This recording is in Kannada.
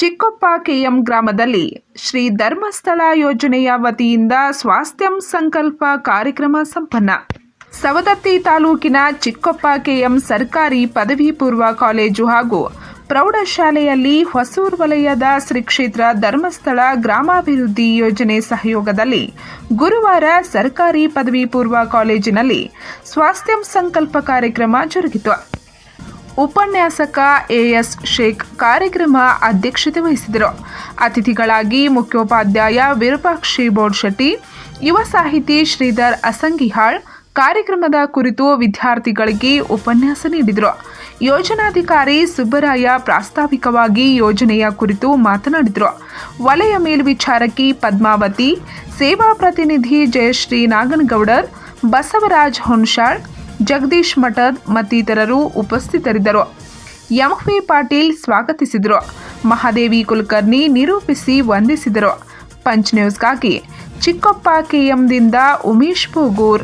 ಚಿಕ್ಕೊಪ್ಪ ಕೆಎಂ ಗ್ರಾಮದಲ್ಲಿ ಶ್ರೀ ಧರ್ಮಸ್ಥಳ ಯೋಜನೆಯ ವತಿಯಿಂದ ಸ್ವಾಸ್ಥ್ಯಂ ಸಂಕಲ್ಪ ಕಾರ್ಯಕ್ರಮ ಸಂಪನ್ನ. ಸವದತ್ತಿ ತಾಲೂಕಿನ ಚಿಕ್ಕೊಪ್ಪ ಕೆಎಂ ಸರ್ಕಾರಿ ಪದವಿ ಪೂರ್ವ ಕಾಲೇಜು ಹಾಗೂ ಪ್ರೌಢಶಾಲೆಯಲ್ಲಿ ಹೊಸೂರು ವಲಯದ ಶ್ರೀ ಕ್ಷೇತ್ರ ಧರ್ಮಸ್ಥಳ ಗ್ರಾಮಾಭಿವೃದ್ಧಿ ಯೋಜನೆ ಸಹಯೋಗದಲ್ಲಿ ಗುರುವಾರ ಸರ್ಕಾರಿ ಪದವಿ ಪೂರ್ವ ಕಾಲೇಜಿನಲ್ಲಿ ಸ್ವಾಸ್ಥ್ಯಂ ಸಂಕಲ್ಪ ಕಾರ್ಯಕ್ರಮ ಜರುಗಿತು. ಉಪನ್ಯಾಸಕ ಎಎಸ್ ಶೇಖ್ ಕಾರ್ಯಕ್ರಮ ಅಧ್ಯಕ್ಷತೆ ವಹಿಸಿದರು. ಅತಿಥಿಗಳಾಗಿ ಮುಖ್ಯೋಪಾಧ್ಯಾಯ ವಿರೂಪಾಕ್ಷಿ ಬೋಡ್ಶೆಟ್ಟಿ ಯುವ ಸಾಹಿತಿ ಶ್ರೀಧರ್ ಅಸಂಗಿಹಾಳ್ ಕಾರ್ಯಕ್ರಮದ ಕುರಿತು ವಿದ್ಯಾರ್ಥಿಗಳಿಗೆ ಉಪನ್ಯಾಸ ನೀಡಿದರು. ಯೋಜನಾಧಿಕಾರಿ ಸುಬ್ಬರಾಯ ಪ್ರಾಸ್ತಾವಿಕವಾಗಿ ಯೋಜನೆಯ ಕುರಿತು ಮಾತನಾಡಿದರು. ವಲಯ ಮೇಲ್ವಿಚಾರಕಿ ಪದ್ಮಾವತಿ, ಸೇವಾ ಪ್ರತಿನಿಧಿ ಜಯಶ್ರೀ ನಾಗನಗೌಡರ್, ಬಸವರಾಜ್ ಹೊನ್ಶಾಳ್ ಜಗದೀಶ್ ಮಠದ್ ಮತ್ತಿತರರು ಉಪಸ್ಥಿತರಿದ್ದರು. ಎಂವಿ ಪಾಟೀಲ್ ಸ್ವಾಗತಿಸಿದರು. ಮಹಾದೇವಿ ಕುಲಕರ್ಣಿ ನಿರೂಪಿಸಿ ವಂದಿಸಿದರು. ಪಂಚ್ ನ್ಯೂಸ್ಗಾಗಿ ಚಿಕ್ಕಪ್ಪ ಕೆಎಂದಿಂದ ಉಮೇಶ್ ಭೋಗೂರ್